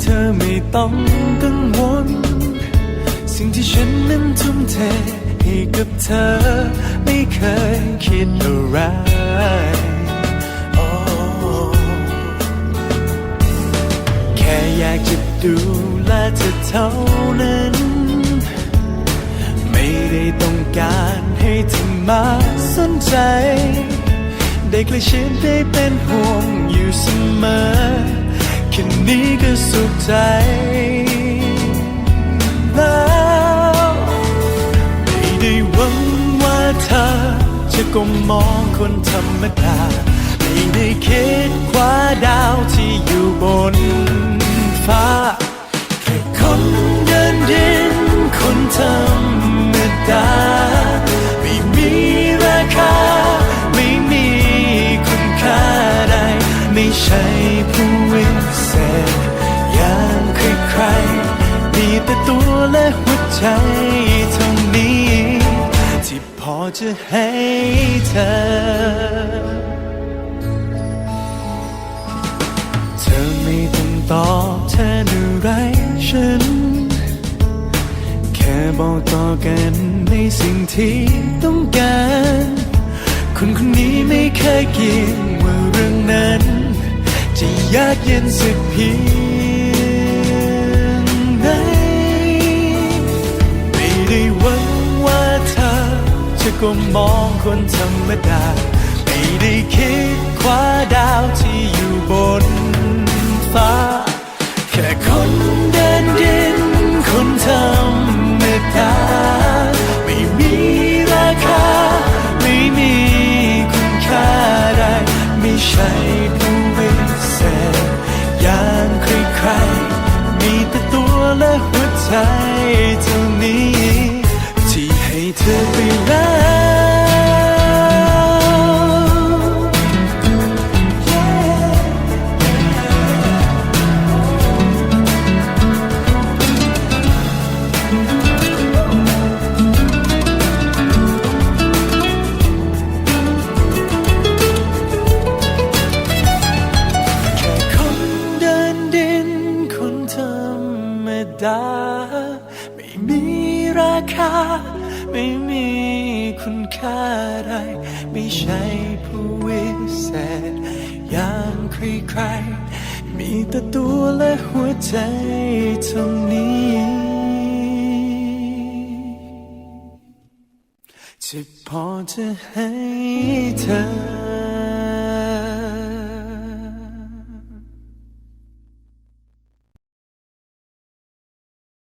เธอไม่ต้องกังวล สิ่งที่ฉันนั้นทุ่มเทให้กับเธอ ไม่เคยคิดอะไรแค่อยากจะดูแลเธอเท่านั้น ไม่ได้ต้องการให้เธอมาสนใจ ได้ใกล้ชิดได้เป็นห่ว ค่นี้ก็สุขใจแล้วไม่ได้หวังว่าเธอ จะก้มมองคนธรรมดา ไม่ได้คิดคว้าดาวที่อยู่บนฟ้า ใจเท่านี้ ที่พอจะให้เธอ เธอไม่ต้องตอบแทนอะไรฉัน แค่บอกต่อกันในสิ่งที่ต้องการ คนคนนี้ไม่เคยเกี่ยงว่าเรื่องนั้น จะยากเย็นสักเพีย ก็มมองคนธรรมดา ไม่ได้คิดคว้าดาวที่อยู่บนฟ้า แค่คนเดินดินคนธรรมดา ดา ไม่มีราคา ไม่มีคุณค่าใดไม่ใช่ผู้วิเศษอย่างใครๆ มีแต่ตัวและหัวใจเท่านี้จะพอจะให้เธอ